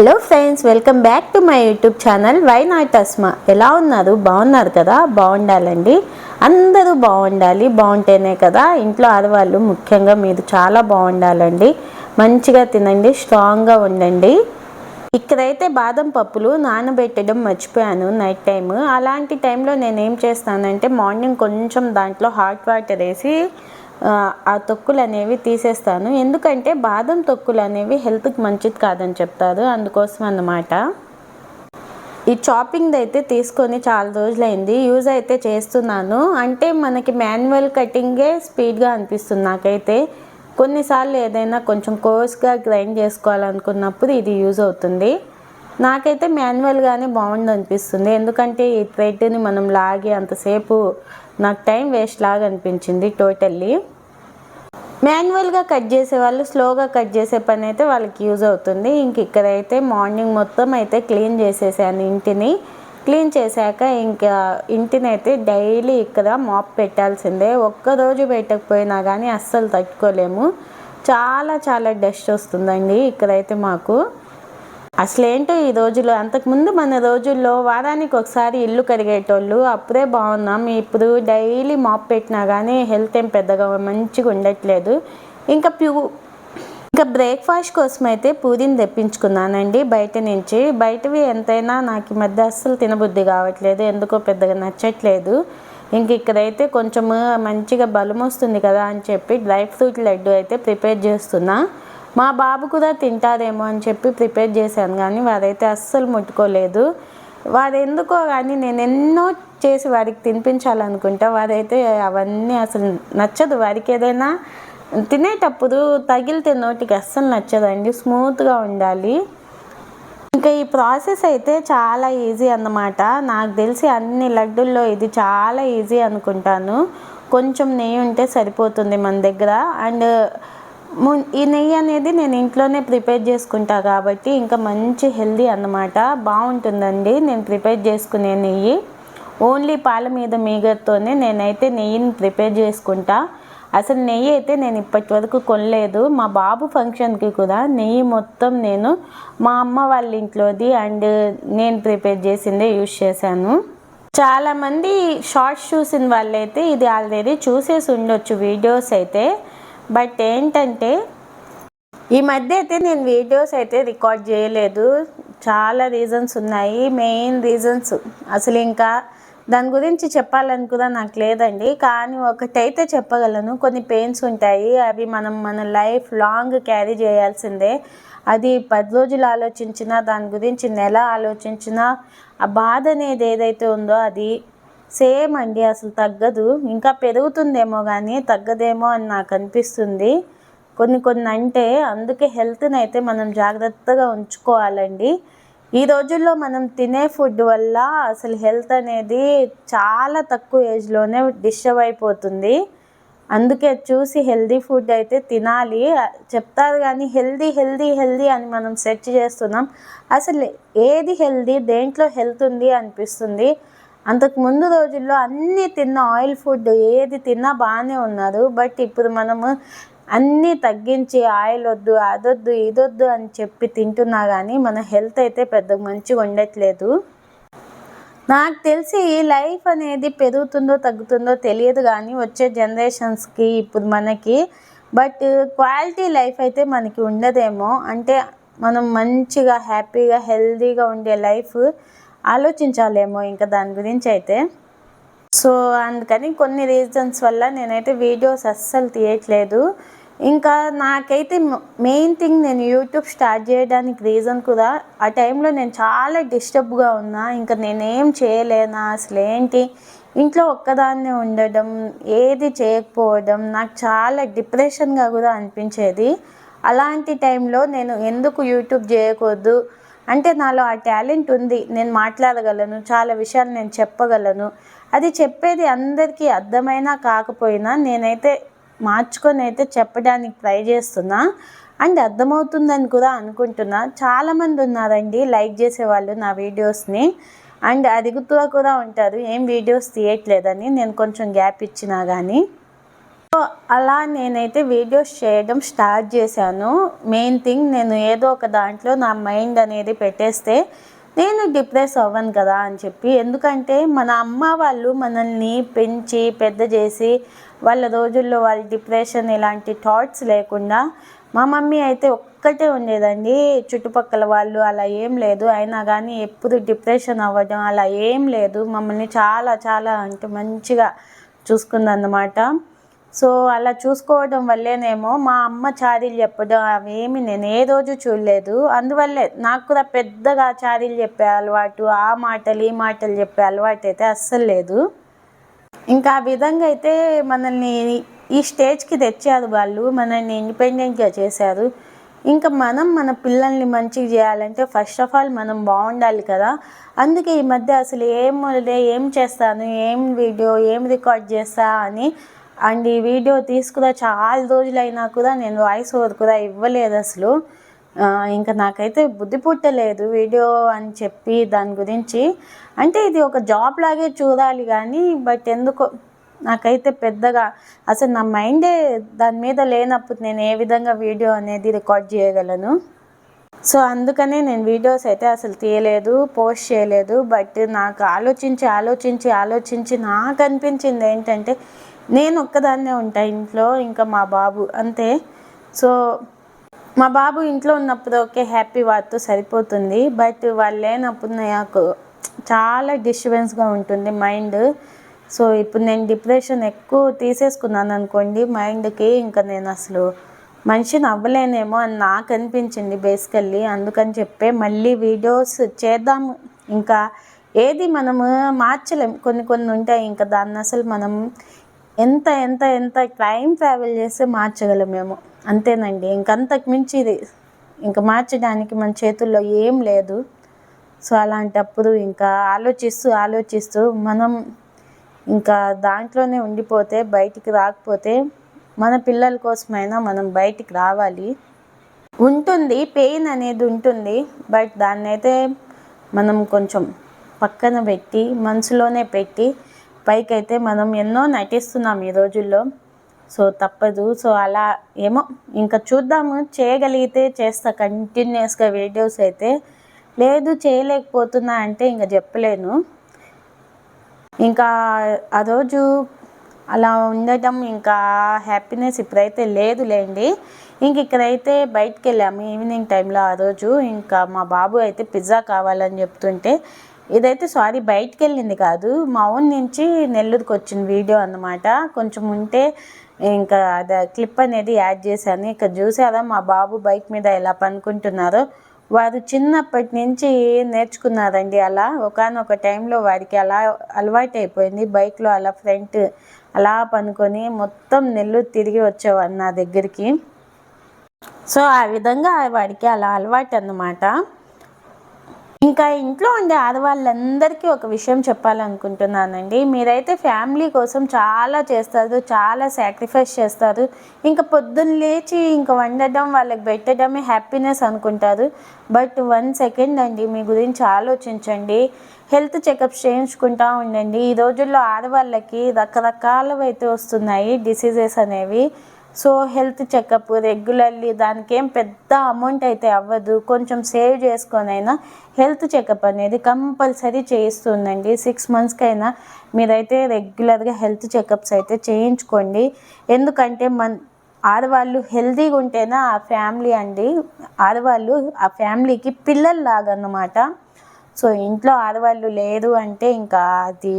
Hello friends welcome back to my YouTube channel. Why not Asma ఎలా ఉన్నారు? బాగున్నారు కదా? బాగుండాలండి. అందరూ బాగుండాలి బాగుంటేనే కదా. ఇంట్లో ఆడవాళ్ళు ముఖ్యంగా మీరు చాలా బాగుండాలండి. మంచిగా తినండి స్ట్రాంగ్గా ఉండండి. ఇక్కడైతే బాదం పప్పులు నానబెట్టడం మర్చిపోయాను నైట్ టైం అలాంటి టైంలో నేను ఏం చేస్తానంటే మార్నింగ్ కొంచెం దాంట్లో హాట్ వాటర్ వేసి ఆ, తొక్కులు అనేవి తీసేస్తాను. ఎందుకంటే బాదం తొక్కులు అనేవి హెల్త్కి మంచిది కాదని చెప్తారు. అందుకోసం అన్నమాట ఈ చాపింగ్ అయితే తీసుకొని చాలా రోజులైంది. యూజ్ అయితే చేస్తున్నాను. అంటే మనకి మాన్యువల్ కటింగే స్పీడ్గా అనిపిస్తుంది నాకైతే. కొన్నిసార్లు ఏదైనా కొంచెం కోర్స్గా గ్రైండ్ చేసుకోవాలనుకున్నప్పుడు ఇది యూజ్ అవుతుంది. నాకైతే మాన్యువల్గానే బాగుంది అనిపిస్తుంది. ఎందుకంటే ఈ థ్రెడ్ని మనం లాగి అంతసేపు నాకు టైం వేస్ట్ లాగా అనిపించింది టోటల్లీ. మాన్యువల్గా కట్ చేసే వాళ్ళు స్లోగా కట్ చేసే పని అయితే వాళ్ళకి యూజ్ అవుతుంది. ఇంక ఇక్కడైతే మార్నింగ్ మొత్తం అయితే క్లీన్ చేసేసాను ఇంటిని. క్లీన్ చేశాక ఇంకా ఇంటిని అయితే డైలీ ఇక్కడ మాప్ పెట్టాల్సిందే. ఒక్కరోజు పెట్టకపోయినా కానీ అస్సలు తట్టుకోలేము. చాలా చాలా డస్ట్ వస్తుందండి ఇక్కడైతే మాకు. అసలేంటో ఈ రోజుల్లో? అంతకుముందు మన రోజుల్లో వారానికి ఒకసారి ఇల్లు కడిగేటోళ్ళు అప్పుడే బాగున్నాం. ఇప్పుడు డైలీ మాప్ పెట్టినా కానీ హెల్త్ ఏం పెద్దగా మంచిగా ఉండట్లేదు. ఇంకా ప్యూ ఇంకా బ్రేక్ఫాస్ట్ కోసం అయితే పూరిని తెప్పించుకున్నానండి బయట నుంచి. బయటవి ఎంతైనా నాకు ఈ మధ్య అస్సలు తినబుద్ధి కావట్లేదు. ఎందుకో పెద్దగా నచ్చట్లేదు. ఇంక ఇక్కడైతే కొంచెం మంచిగా బలం వస్తుంది కదా అని చెప్పి డ్రై ఫ్రూట్ లడ్డు అయితే ప్రిపేర్ చేస్తున్నా. మా బాబు కూడా తింటారేమో అని చెప్పి ప్రిపేర్ చేశాను కానీ వారైతే అస్సలు ముట్టుకోలేదు. వారు ఎందుకో కానీ నేను ఎన్నో చేసి వారికి తినిపించాలనుకుంటా వారైతే అవన్నీ అసలు నచ్చదు. వారికి ఏదైనా తినేటప్పుడు తగిలితే నోటికి అస్సలు నచ్చదండి స్మూత్గా ఉండాలి. ఇంకా ఈ ప్రాసెస్ అయితే చాలా ఈజీ అన్నమాట. నాకు తెలిసి అన్ని లడ్డుల్లో ఇది చాలా ఈజీ అనుకుంటాను. కొంచెం నెయ్యి ఉంటే సరిపోతుంది మన దగ్గర. అండ్ ఈ నెయ్యి అనేది నేను ఇంట్లోనే ప్రిపేర్ చేసుకుంటా కాబట్టి ఇంకా మంచి హెల్దీ అన్నమాట. బాగుంటుందండి నేను ప్రిపేర్ చేసుకునే నెయ్యి. ఓన్లీ పాల మీద మీగర్తోనే నేనైతే నెయ్యిని ప్రిపేర్ చేసుకుంటా. అసలు నెయ్యి అయితే నేను ఇప్పటి వరకు కొనలేదు. మా బాబు ఫంక్షన్కి కూడా నెయ్యి మొత్తం నేను మా అమ్మ వాళ్ళ ఇంట్లోది అండ్ నేను ప్రిపేర్ చేసిందే యూజ్ చేశాను. చాలామంది షార్ట్స్ చూసిన వాళ్ళైతే ఇది ఆల్రెడీ చూసేసి ఉండొచ్చు వీడియోస్ అయితే. బట్ ఏంటంటే ఈ మధ్య అయితే నేను వీడియోస్ అయితే రికార్డ్ చేయలేదు. చాలా రీజన్స్ ఉన్నాయి. మెయిన్ రీజన్స్ అసలు ఇంకా దాని గురించి చెప్పాలని కూడా నాకు లేదండి. కానీ ఒకటైతే చెప్పగలను. కొన్ని పెయిన్స్ ఉంటాయి. అవి మనం మన లైఫ్ లాంగ్ క్యారీ చేయాల్సిందే. అది పది రోజులు ఆలోచించినా దాని గురించి నెల ఆలోచించినా ఆ బాధ అనేది ఏదైతే ఉందో అది సేమ్ అండి అసలు తగ్గదు. ఇంకా పెరుగుతుందేమో కానీ తగ్గదేమో అని నాకు అనిపిస్తుంది. కొన్ని కొన్ని అంటే అందుకే హెల్త్ని అయితే మనం జాగ్రత్తగా ఉంచుకోవాలండి. ఈ రోజుల్లో మనం తినే ఫుడ్ వల్ల అసలు హెల్త్ అనేది చాలా తక్కువ ఏజ్లోనే డిస్టర్బ్ అయిపోతుంది. అందుకే చూసి హెల్దీ ఫుడ్ అయితే తినాలి. చెప్తారు కానీ హెల్దీ హెల్దీ హెల్దీ అని మనం సెర్చ్ చేస్తున్నాం. అసలు ఏది హెల్దీ దేంట్లో హెల్త్ ఉంది అనిపిస్తుంది. అంతకు ముందు రోజుల్లో అన్నీ తిన్న ఆయిల్ ఫుడ్ ఏది తిన్నా బాగానే ఉన్నారు బట్ ఇప్పుడు మనము అన్నీ తగ్గించి ఆయిల్ వద్దు అదొద్దు ఇదొద్దు అని చెప్పి తింటున్నా కానీ మన హెల్త్ అయితే పెద్ద మంచిగా ఉండట్లేదు. నాకు తెలిసి లైఫ్ అనేది పెరుగుతుందో తగ్గుతుందో తెలియదు కానీ వచ్చే జనరేషన్స్కి ఇప్పుడు మనకి బట్ క్వాలిటీ లైఫ్ అయితే మనకి ఉండదేమో. అంటే మనం మంచిగా హ్యాపీగా హెల్తీగా ఉండే లైఫ్ ఆలోచించాలేమో ఇంకా దాని గురించి అయితే. సో అందుకని కొన్ని రీజన్స్ వల్ల నేనైతే వీడియోస్ అస్సలు తీయట్లేదు. ఇంకా నాకైతే మెయిన్ థింగ్ నేను యూట్యూబ్ స్టార్ట్ చేయడానికి రీజన్ కూడా ఆ టైంలో నేను చాలా డిస్టర్బ్గా ఉన్నా ఇంకా నేనేం చేయలేనా అసలు ఏంటి ఇంట్లో ఒక్కదాన్నే ఉండడం ఏది చేయకపోవడం నాకు చాలా డిప్రెషన్గా కూడా అనిపించేది. అలాంటి టైంలో నేను ఎందుకు యూట్యూబ్ చేయకూడదు? అంటే నాలో ఆ టాలెంట్ ఉంది నేను మాట్లాడగలను చాలా విషయాలు నేను చెప్పగలను. అది చెప్పేది అందరికీ అర్థమైనా కాకపోయినా నేనైతే మార్చుకొని అయితే చెప్పడానికి ట్రై చేస్తున్నా. అండ్ అర్థమవుతుందని కూడా అనుకుంటున్నా. చాలామంది ఉన్నారండి లైక్ చేసేవాళ్ళు నా వీడియోస్ని. అండ్ అడుగుతూ కూడా ఉంటారు ఏం వీడియోస్ తీయట్లేదని నేను కొంచెం గ్యాప్ ఇచ్చినా కానీ అలా నేనైతే వీడియోస్ చేయడం స్టార్ట్ చేశాను. మెయిన్ థింగ్ నేను ఏదో ఒక దాంట్లో నా మైండ్ అనేది పెట్టేస్తే నేను డిప్రెస్ అవ్వను కదా అని చెప్పి ఎందుకంటే మన అమ్మ వాళ్ళు మనల్ని పెంచి పెద్ద చేసి వాళ్ళ రోజుల్లో వాళ్ళ డిప్రెషన్ ఇలాంటి థాట్స్ లేకుండా మా మమ్మీ అయితే ఒక్కటే ఉండేదండి. చుట్టుపక్కల వాళ్ళు అలా ఏం లేదు. అయినా కానీ ఎప్పుడు డిప్రెషన్ అవ్వడం అలా ఏం లేదు. మమ్మల్ని చాలా చాలా అంటే మంచిగా చూసుకుందన్నమాట. సో అలా చూసుకోవడం వల్లేనేమో మా అమ్మ చారీలు చెప్పడం అవేమి నేను ఏ రోజు చూడలేదు. అందువల్లే నాకు కూడా పెద్దగా చారీలు చెప్పే అలవాటు ఆ మాటలు ఈ మాటలు చెప్పే అలవాటు అయితే అస్సలు లేదు. ఇంకా ఆ విధంగా అయితే మనల్ని ఈ స్టేజ్కి తెచ్చారు వాళ్ళు మనల్ని ఇండిపెండెంట్గా చేశారు. ఇంకా మనం మన పిల్లల్ని మంచిగా చేయాలంటే ఫస్ట్ ఆఫ్ ఆల్ మనం బాగుండాలి కదా. అందుకే ఈ మధ్య అసలు ఏం ఏం చేస్తాను ఏం వీడియో ఏం రికార్డ్ చేస్తా అని అండ్ ఈ వీడియో తీసుకురా చాలా రోజులైనా కూడా నేను వాయిస్ ఓవర్ కూడా ఇవ్వలేదు అసలు. ఇంకా నాకైతే బుద్ధి పుట్టలేదు వీడియో అని చెప్పి దాని గురించి. అంటే ఇది ఒక జాబ్ లాగే చూడాలి కానీ బట్ ఎందుకో నాకైతే పెద్దగా అసలు నా మైండే దాని మీద లేనప్పుడు నేను ఏ విధంగా వీడియో అనేది రికార్డ్ చేయగలను. సో అందుకనే నేను వీడియోస్ అయితే అసలు తీయలేదు పోస్ట్ చేయలేదు. బట్ నాకు ఆలోచించి ఆలోచించి ఆలోచించి నాకు అనిపించింది ఏంటంటే నేను ఒక్కదాన్నే ఉంటా ఇంట్లో ఇంకా మా బాబు అంతే. సో మా బాబు ఇంట్లో ఉన్నప్పుడు ఓకే హ్యాపీ వారితో సరిపోతుంది. బట్ వాళ్ళు లేనప్పుడు నాకు చాలా డిస్టర్బెన్స్గా ఉంటుంది మైండ్. సో ఇప్పుడు నేను డిప్రెషన్ ఎక్కువ తీసేసుకున్నాను అనుకోండి మైండ్కి ఇంకా నేను అసలు మనిషిని అవ్వలేనేమో అని నాకు అనిపించింది బేసికల్లీ. అందుకని చెప్పే మళ్ళీ వీడియోస్ చేద్దాము ఇంకా ఏది మనము మార్చలేం. కొన్ని కొన్ని ఉంటాయి ఇంకా దాన్ని అసలు మనం ఎంత ఎంత ఎంత టైం ట్రావెల్ చేస్తే మార్చగలం మేము. అంతేనండి. ఇంకంతకు మించి ఇది. ఇంకా మార్చడానికి మన చేతుల్లో ఏం లేదు. సో అలాంటప్పుడు ఇంకా ఆలోచిస్తూ ఆలోచిస్తూ మనం ఇంకా దాంట్లోనే ఉండిపోతే బయటికి రాకపోతే మన పిల్లల కోసమైనా మనం బయటికి రావాలి. ఉంటుంది. పెయిన్ అనేది ఉంటుంది. బట్ దాన్ని అయితే మనం కొంచెం పక్కన పెట్టి మనసులోనే పెట్టి పైకైతే మనం ఎన్నో నటిస్తున్నాం ఈ రోజుల్లో. సో తప్పదు. సో అలా ఏమో ఇంకా చూద్దాము. చేయగలిగితే చేస్తా. కంటిన్యూస్గా వీడియోస్ అయితే లేదు చేయలేకపోతున్నా అంటే ఇంకా చెప్పలేను. ఇంకా ఆ రోజు అలా ఉండటం ఇంకా హ్యాపీనెస్ ఇప్పుడైతే లేదులేండి ఇంక ఇక్కడైతే బయటకు వెళ్ళాము ఈవినింగ్ టైంలో ఆ రోజు. ఇంకా మా బాబు అయితే పిజ్జా కావాలని చెప్తుంటే ఇదైతే సారీ బయటికి వెళ్ళింది కాదు. మా ఊరి నుంచి నెల్లూరుకి వచ్చిన వీడియో అన్నమాట. కొంచెం ఉంటే ఇంకా అది క్లిప్ అనేది యాడ్ చేశాను. ఇక్కడ చూసారా మా బాబు బైక్ మీద ఎలా పనుకుంటున్నారో. వారు చిన్నప్పటి నుంచి నేర్చుకున్నారండి అలా? ఒకనొక టైంలో వారికి అలా అలవాటు అయిపోయింది బైక్లో అలా ఫ్రంట్ అలా పనుకొని మొత్తం నెల్లూరు తిరిగి వచ్చేవారు నా దగ్గరికి. సో ఆ విధంగా వాడికి అలా అలవాటు అన్నమాట ఇంకా ఇంట్లో ఉండే ఆడవాళ్ళందరికీ ఒక విషయం చెప్పాలనుకుంటున్నానండి. మీరైతే ఫ్యామిలీ కోసం చాలా చేస్తారు చాలా సాక్రిఫైస్ చేస్తారు. ఇంకా పొద్దున్న లేచి ఇంకా వండడం వాళ్ళకి పెట్టడమే హ్యాపీనెస్ అనుకుంటారు. బట్ వన్ సెకండ్ అండి మీ గురించి ఆలోచించండి. హెల్త్ చెకప్స్ చేయించుకుంటూ ఉండండి. ఈ రోజుల్లో ఆడవాళ్ళకి రకరకాలవైతే వస్తున్నాయి డిసీజెస్ అనేవి. సో హెల్త్ చెకప్ రెగ్యులర్లీ దానికి ఏం పెద్ద అమౌంట్ అయితే అవ్వదు. కొంచెం సేవ్ చేసుకొని అయినా హెల్త్ చెకప్ అనేది కంపల్సరీ చేయిస్తుందండి. సిక్స్ మంత్స్కైనా మీరైతే రెగ్యులర్గా హెల్త్ చెకప్స్ అయితే చేయించుకోండి. ఎందుకంటే మన ఆడవాళ్ళు హెల్తీగా ఉంటేనే ఆ ఫ్యామిలీ అండి ఆడవాళ్ళు ఆ ఫ్యామిలీకి పిల్లల్లాగా అన్నమాట సో ఇంట్లో ఆడవాళ్ళు లేరు అంటే ఇంకా అది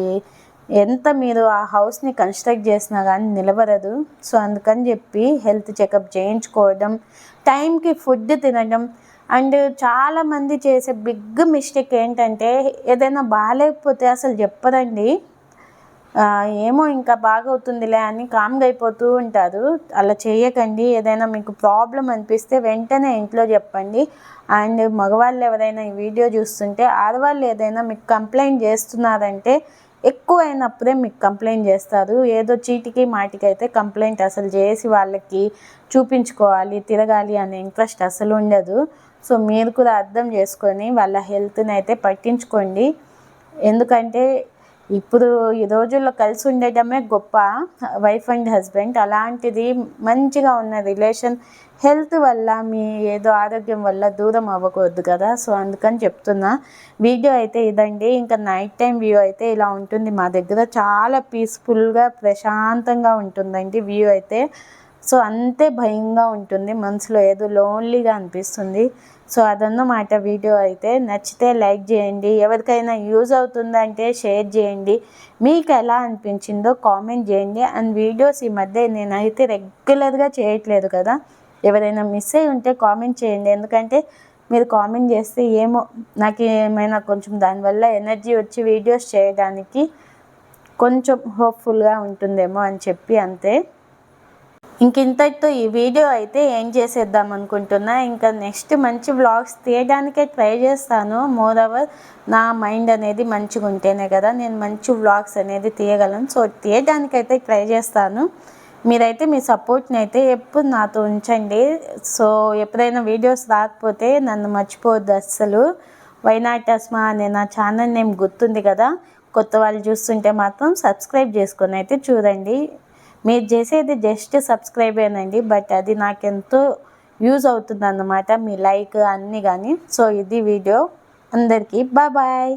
ఎంత మీరు ఆ హౌస్ని కన్స్ట్రక్ట్ చేసినా కానీ నిలబడదు. సో అందుకని చెప్పి హెల్త్ చెకప్ చేయించుకోవడం టైంకి ఫుడ్ తినడం అండ్ చాలామంది చేసే బిగ్ మిస్టేక్ ఏంటంటే ఏదైనా బాగాలేకపోతే అసలు చెప్పరండి. ఏమో ఇంకా బాగవుతుందిలే అని కామ్గా అయిపోతూ ఉంటారు. అలా చేయకండి. ఏదైనా మీకు ప్రాబ్లం అనిపిస్తే వెంటనే ఇంట్లో చెప్పండి. అండ్ మగవాళ్ళు ఎవరైనా ఈ వీడియో చూస్తుంటే ఆడవాళ్ళు ఏదైనా మీకు కంప్లైంట్ చేస్తున్నారంటే ఎక్కువైనప్పుడే మీకు కంప్లైంట్ చేస్తారు. ఏదో చీటికి మాటికి అయితే కంప్లైంట్ అసలు చేసి వాళ్ళకి చూపించుకోవాలి తిరగాలి అనే ఇంట్రెస్ట్ అసలు ఉండదు. సో మీరు కూడా అర్థం చేసుకొని వాళ్ళ హెల్త్ని అయితే పట్టించుకోండి. ఎందుకంటే ఇప్పుడు ఈ రోజుల్లో కలిసి ఉండటమే గొప్ప వైఫ్ అండ్ హస్బెండ్ అలాంటిది మంచిగా ఉన్న రిలేషన్ హెల్త్ వల్ల మీ ఏదో ఆరోగ్యం వల్ల దూరం అవ్వకూడదు కదా. సో అందుకని చెప్తున్నా. వీడియో అయితే ఇదండి. ఇంకా నైట్ టైం వ్యూ అయితే ఇలా ఉంటుంది. మా దగ్గర చాలా పీస్ఫుల్గా ప్రశాంతంగా ఉంటుందండి వ్యూ అయితే. సో అంతే భయంగా ఉంటుంది. మనసులో ఏదో లోన్లీగా అనిపిస్తుంది. సో అదన్నమాట వీడియో అయితే నచ్చితే లైక్ చేయండి. ఎవరికైనా యూజ్ అవుతుందంటే షేర్ చేయండి. మీకు ఎలా అనిపించిందో కామెంట్ చేయండి. అండ్ వీడియోస్ ఈ మధ్య నేనైతే రెగ్యులర్గా చేయట్లేదు కదా. ఎవరైనా మిస్ అయి ఉంటే కామెంట్ చేయండి. ఎందుకంటే మీరు కామెంట్ చేస్తే ఏమో నాకు ఏమైనా కొంచెం దానివల్ల ఎనర్జీ వచ్చి వీడియోస్ చేయడానికి కొంచెం హోప్ఫుల్గా ఉంటుందేమో అని చెప్పి అంతే. ఇంక ఇంతటితో ఈ వీడియో అయితే ఏం చేసేద్దాం అనుకుంటున్నా. ఇంకా నెక్స్ట్ మంచి వ్లాగ్స్ తీయడానికే ట్రై చేస్తాను. మోర్ అవర్ నా మైండ్ అనేది మంచిగా ఉంటేనే కదా నేను మంచి వ్లాగ్స్ అనేది తీయగలను. సో తీయడానికైతే ట్రై చేస్తాను. మీరైతే మీ సపోర్ట్ని అయితే ఎప్పుడు నాతో ఉంచండి. సో ఎప్పుడైనా వీడియోస్ రాకపోతే నన్ను మర్చిపోవద్దు అస్సలు. వైనాటస్మా అనే నా ఛానల్ నేమ్ గుర్తుంది కదా. కొత్త వాళ్ళు చూస్తుంటే మాత్రం సబ్స్క్రైబ్ చేసుకొని అయితే చూడండి. మీరు చేసేది జస్ట్ సబ్స్క్రైబేనండి బట్ అది నాకెంతో యూజ్ అవుతుంది అన్నమాట మీ లైక్ అన్నీ కానీ సో ఇది వీడియో అందరికీ. Bye bye.